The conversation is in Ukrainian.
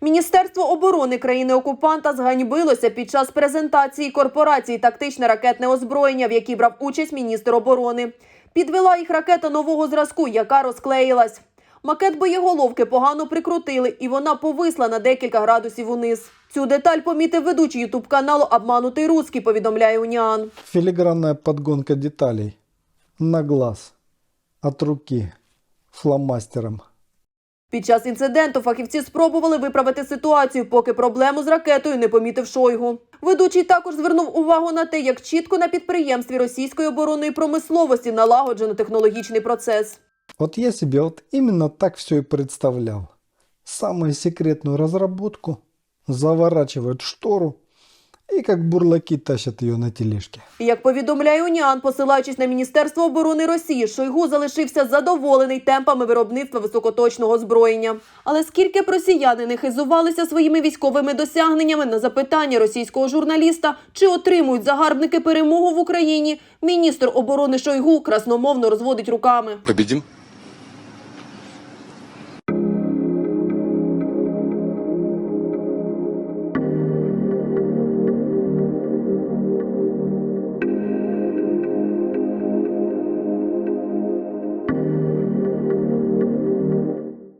Міністерство оборони країни-окупанта зганьбилося під час презентації корпорації тактичне ракетне озброєння, в якій брав участь міністр оборони. Підвела їх ракета нового зразку, яка розклеїлась. Макет боєголовки погано прикрутили, і вона повисла на декілька градусів униз. Цю деталь помітив ведучий ютуб каналу Обманутий Руський, повідомляє Уніан. Филигранная подгонка деталей на глаз от руки фломастером. Під час інциденту фахівці спробували виправити ситуацію, поки проблему з ракетою не помітив Шойгу. Ведучий також звернув увагу на те, як чітко на підприємстві російської оборонної промисловості налагоджено технологічний процес. Вот я себе вот именно так все и представлял. Самую секретную разработку, заворачивают штору и как бурлаки тащат ее на тележке. І як повідомляє Уніан, посилаючись на Міністерство оборони Росії, Шойгу залишився задоволений темпами виробництва високоточного озброєння. Але скільки б росіяни не хизувалися своїми військовими досягненнями на запитання російського журналіста, чи отримують загарбники перемогу в Україні, міністр оборони Шойгу красномовно розводить руками. Победим.